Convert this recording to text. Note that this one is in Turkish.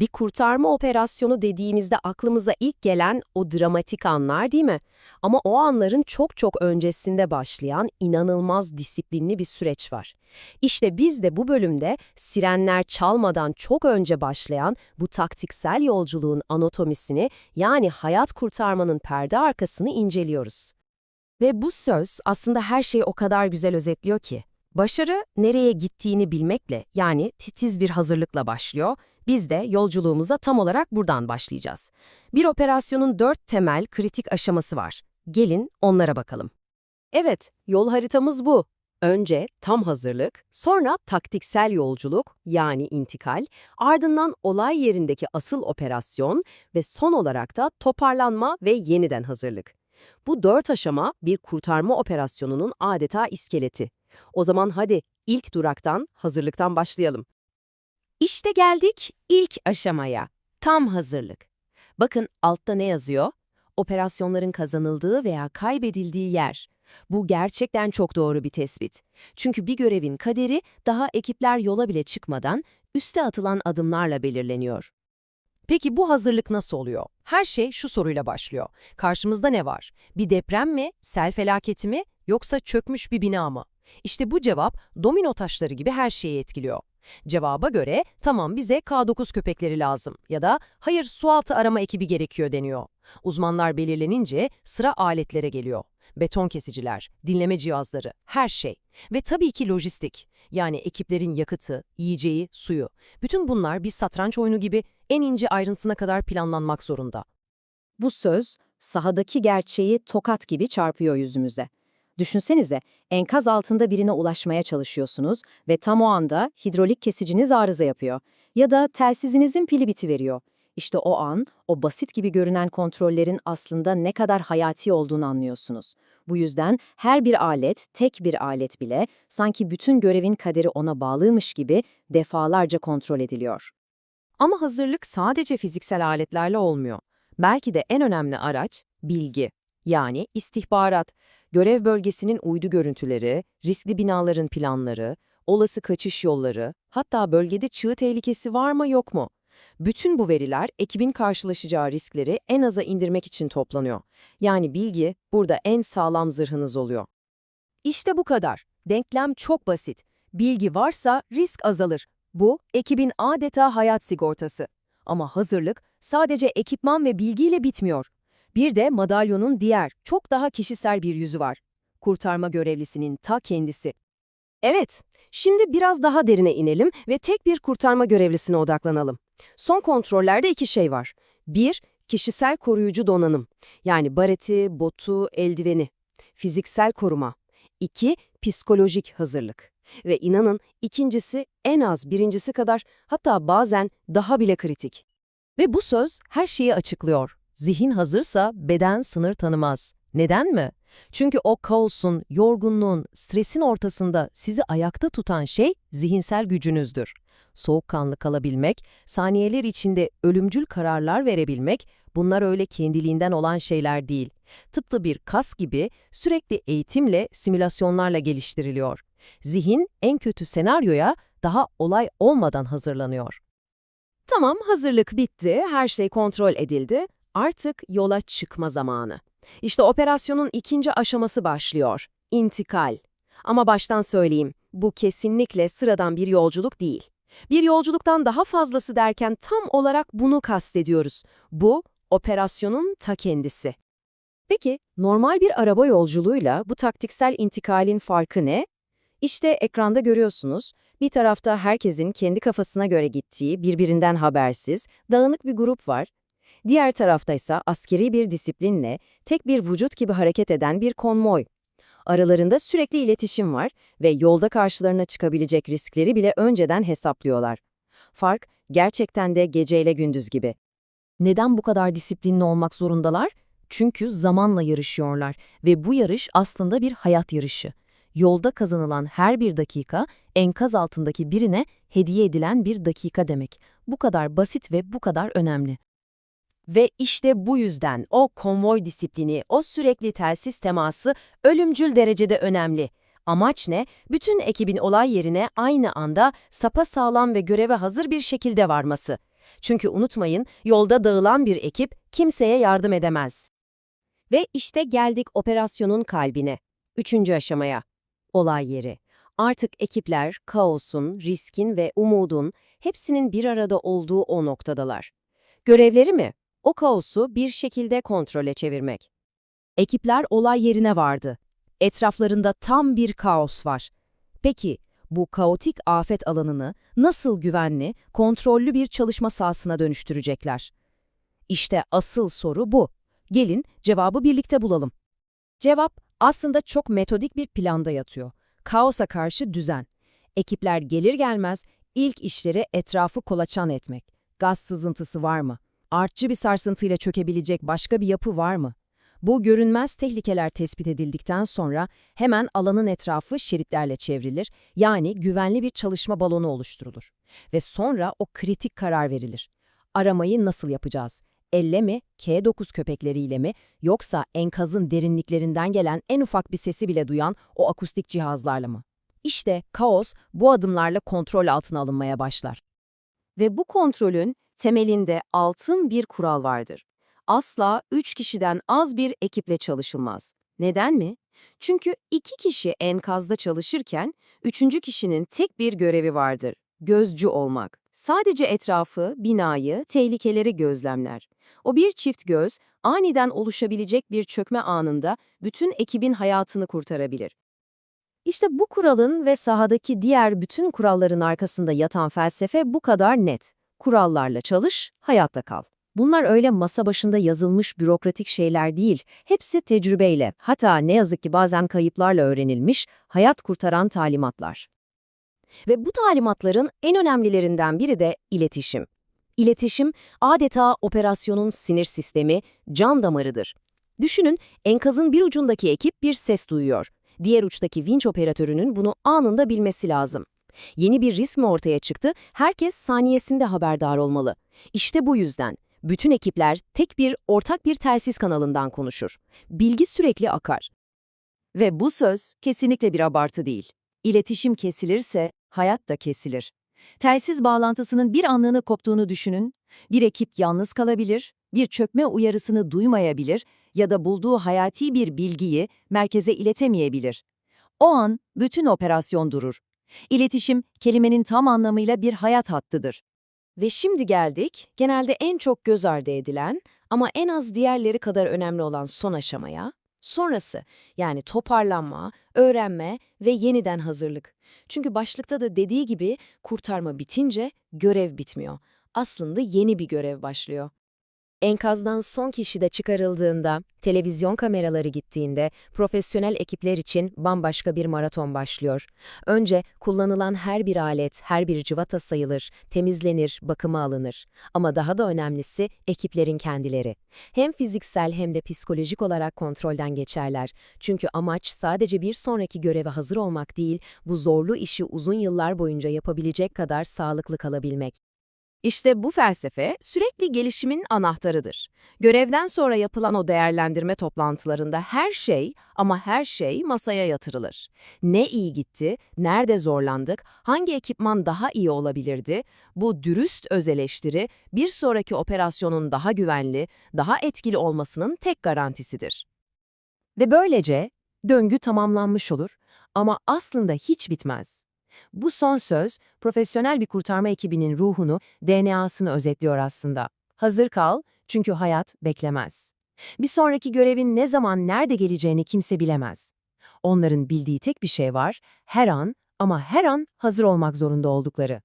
Bir kurtarma operasyonu dediğimizde aklımıza ilk gelen o dramatik anlar değil mi? Ama o anların çok çok öncesinde başlayan inanılmaz disiplinli bir süreç var. İşte biz de bu bölümde sirenler çalmadan çok önce başlayan bu taktiksel yolculuğun anatomisini yani hayat kurtarmanın perde arkasını inceliyoruz. Ve bu söz aslında her şeyi o kadar güzel özetliyor ki. Başarı nereye gittiğini bilmekle yani titiz bir hazırlıkla başlıyor. Biz de yolculuğumuza tam olarak buradan başlayacağız. Bir operasyonun dört temel kritik aşaması var. Gelin onlara bakalım. Evet, yol haritamız bu. Önce tam hazırlık, sonra taktiksel yolculuk yani intikal, ardından olay yerindeki asıl operasyon ve son olarak da toparlanma ve yeniden hazırlık. Bu dört aşama bir kurtarma operasyonunun adeta iskeleti. O zaman hadi ilk duraktan, hazırlıktan başlayalım. İşte geldik ilk aşamaya. Tam hazırlık. Bakın altta ne yazıyor? Operasyonların kazanıldığı veya kaybedildiği yer. Bu gerçekten çok doğru bir tespit. Çünkü bir görevin kaderi daha ekipler yola bile çıkmadan üste atılan adımlarla belirleniyor. Peki bu hazırlık nasıl oluyor? Her şey şu soruyla başlıyor. Karşımızda ne var? Bir deprem mi, sel felaketi mi, yoksa çökmüş bir bina mı? İşte bu cevap domino taşları gibi her şeyi etkiliyor. Cevaba göre tamam bize K9 köpekleri lazım ya da hayır sualtı arama ekibi gerekiyor deniyor. Uzmanlar belirlenince sıra aletlere geliyor. Beton kesiciler, dinleme cihazları, her şey. Ve tabii ki lojistik. Yani ekiplerin yakıtı, yiyeceği, suyu. Bütün bunlar bir satranç oyunu gibi en ince ayrıntısına kadar planlanmak zorunda. Bu söz sahadaki gerçeği tokat gibi çarpıyor yüzümüze. Düşünsenize, enkaz altında birine ulaşmaya çalışıyorsunuz ve tam o anda hidrolik kesiciniz arıza yapıyor. Ya da telsizinizin pili bitiveriyor. İşte o an, o basit gibi görünen kontrollerin aslında ne kadar hayati olduğunu anlıyorsunuz. Bu yüzden her bir alet, tek bir alet bile sanki bütün görevin kaderi ona bağlıymış gibi defalarca kontrol ediliyor. Ama hazırlık sadece fiziksel aletlerle olmuyor. Belki de en önemli araç bilgi. Yani istihbarat, görev bölgesinin uydu görüntüleri, riskli binaların planları, olası kaçış yolları, hatta bölgede çığ tehlikesi var mı yok mu? Bütün bu veriler ekibin karşılaşacağı riskleri en aza indirmek için toplanıyor. Yani bilgi burada en sağlam zırhınız oluyor. İşte bu kadar. Denklem çok basit. Bilgi varsa risk azalır. Bu, ekibin adeta hayat sigortası. Ama hazırlık sadece ekipman ve bilgiyle bitmiyor. Bir de madalyonun diğer, çok daha kişisel bir yüzü var. Kurtarma görevlisinin ta kendisi. Evet, şimdi biraz daha derine inelim ve tek bir kurtarma görevlisine odaklanalım. Son kontrollerde iki şey var. Bir, kişisel koruyucu donanım. Yani bareti, botu, eldiveni. Fiziksel koruma. İki, psikolojik hazırlık. Ve inanın ikincisi en az birincisi kadar hatta bazen daha bile kritik. Ve bu söz her şeyi açıklıyor. Zihin hazırsa beden sınır tanımaz. Neden mi? Çünkü o kaosun, yorgunluğun, stresin ortasında sizi ayakta tutan şey zihinsel gücünüzdür. Soğukkanlı kalabilmek, saniyeler içinde ölümcül kararlar verebilmek, bunlar öyle kendiliğinden olan şeyler değil. Tıpkı bir kas gibi sürekli eğitimle, simülasyonlarla geliştiriliyor. Zihin en kötü senaryoya daha olay olmadan hazırlanıyor. Tamam, hazırlık bitti, her şey kontrol edildi. Artık yola çıkma zamanı. İşte operasyonun ikinci aşaması başlıyor. İntikal. Ama baştan söyleyeyim, bu kesinlikle sıradan bir yolculuk değil. Bir yolculuktan daha fazlası derken tam olarak bunu kastediyoruz. Bu, operasyonun ta kendisi. Peki, normal bir araba yolculuğuyla bu taktiksel intikalin farkı ne? İşte ekranda görüyorsunuz, bir tarafta herkesin kendi kafasına göre gittiği, birbirinden habersiz, dağınık bir grup var. Diğer tarafta ise askeri bir disiplinle, tek bir vücut gibi hareket eden bir konvoy. Aralarında sürekli iletişim var ve yolda karşılarına çıkabilecek riskleri bile önceden hesaplıyorlar. Fark gerçekten de geceyle gündüz gibi. Neden bu kadar disiplinli olmak zorundalar? Çünkü zamanla yarışıyorlar ve bu yarış aslında bir hayat yarışı. Yolda kazanılan her bir dakika enkaz altındaki birine hediye edilen bir dakika demek. Bu kadar basit ve bu kadar önemli. Ve işte bu yüzden o konvoy disiplini, o sürekli telsiz teması ölümcül derecede önemli. Amaç ne? Bütün ekibin olay yerine aynı anda sapa sağlam ve göreve hazır bir şekilde varması. Çünkü unutmayın, yolda dağılan bir ekip kimseye yardım edemez. Ve işte geldik operasyonun kalbine. Üçüncü aşamaya. Olay yeri. Artık ekipler, kaosun, riskin ve umudun hepsinin bir arada olduğu o noktadalar. Görevleri mi? O kaosu bir şekilde kontrole çevirmek. Ekipler olay yerine vardı. Etraflarında tam bir kaos var. Peki, bu kaotik afet alanını nasıl güvenli, kontrollü bir çalışma sahasına dönüştürecekler? İşte asıl soru bu. Gelin cevabı birlikte bulalım. Cevap aslında çok metodik bir planda yatıyor. Kaosa karşı düzen. Ekipler gelir gelmez ilk işleri etrafı kolaçan etmek. Gaz sızıntısı var mı? Artçı bir sarsıntıyla çökebilecek başka bir yapı var mı? Bu görünmez tehlikeler tespit edildikten sonra hemen alanın etrafı şeritlerle çevrilir, yani güvenli bir çalışma balonu oluşturulur. Ve sonra o kritik karar verilir. Aramayı nasıl yapacağız? Elle mi, K9 köpekleriyle mi, yoksa enkazın derinliklerinden gelen en ufak bir sesi bile duyan o akustik cihazlarla mı? İşte kaos bu adımlarla kontrol altına alınmaya başlar. Ve bu kontrolün temelinde altın bir kural vardır. Asla üç kişiden az bir ekiple çalışılmaz. Neden mi? Çünkü iki kişi enkazda çalışırken üçüncü kişinin tek bir görevi vardır. Gözcü olmak. Sadece etrafı, binayı, tehlikeleri gözlemler. O bir çift göz, aniden oluşabilecek bir çökme anında bütün ekibin hayatını kurtarabilir. İşte bu kuralın ve sahadaki diğer bütün kuralların arkasında yatan felsefe bu kadar net. Kurallarla çalış, hayatta kal. Bunlar öyle masa başında yazılmış bürokratik şeyler değil, hepsi tecrübeyle, hatta ne yazık ki bazen kayıplarla öğrenilmiş, hayat kurtaran talimatlar. Ve bu talimatların en önemlilerinden biri de iletişim. İletişim adeta operasyonun sinir sistemi, can damarıdır. Düşünün, enkazın bir ucundaki ekip bir ses duyuyor. Diğer uçtaki vinç operatörünün bunu anında bilmesi lazım. Yeni bir risk mi ortaya çıktı, herkes saniyesinde haberdar olmalı. İşte bu yüzden bütün ekipler tek bir ortak bir telsiz kanalından konuşur. Bilgi sürekli akar. Ve bu söz kesinlikle bir abartı değil. İletişim kesilirse hayat da kesilir. Telsiz bağlantısının bir anlığına koptuğunu düşünün. Bir ekip yalnız kalabilir, bir çökme uyarısını duymayabilir ya da bulduğu hayati bir bilgiyi merkeze iletemeyebilir. O an bütün operasyon durur. İletişim kelimenin tam anlamıyla bir hayat hattıdır. Ve şimdi geldik, genelde en çok göz ardı edilen ama en az diğerleri kadar önemli olan son aşamaya, sonrası yani toparlanma, öğrenme ve yeniden hazırlık. Çünkü başlıkta da dediği gibi kurtarma bitince görev bitmiyor. Aslında yeni bir görev başlıyor. Enkazdan son kişi de çıkarıldığında, televizyon kameraları gittiğinde profesyonel ekipler için bambaşka bir maraton başlıyor. Önce kullanılan her bir alet, her bir cıvata sayılır, temizlenir, bakıma alınır. Ama daha da önemlisi ekiplerin kendileri. Hem fiziksel hem de psikolojik olarak kontrolden geçerler. Çünkü amaç sadece bir sonraki göreve hazır olmak değil, bu zorlu işi uzun yıllar boyunca yapabilecek kadar sağlıklı kalabilmek. İşte bu felsefe sürekli gelişimin anahtarıdır. Görevden sonra yapılan o değerlendirme toplantılarında her şey ama her şey masaya yatırılır. Ne iyi gitti, nerede zorlandık, hangi ekipman daha iyi olabilirdi? Bu dürüst öz eleştiri bir sonraki operasyonun daha güvenli, daha etkili olmasının tek garantisidir. Ve böylece döngü tamamlanmış olur ama aslında hiç bitmez. Bu son söz, profesyonel bir kurtarma ekibinin ruhunu, DNA'sını özetliyor aslında. Hazır kal, çünkü hayat beklemez. Bir sonraki görevin ne zaman nerede geleceğini kimse bilemez. Onların bildiği tek bir şey var, her an ama her an hazır olmak zorunda oldukları.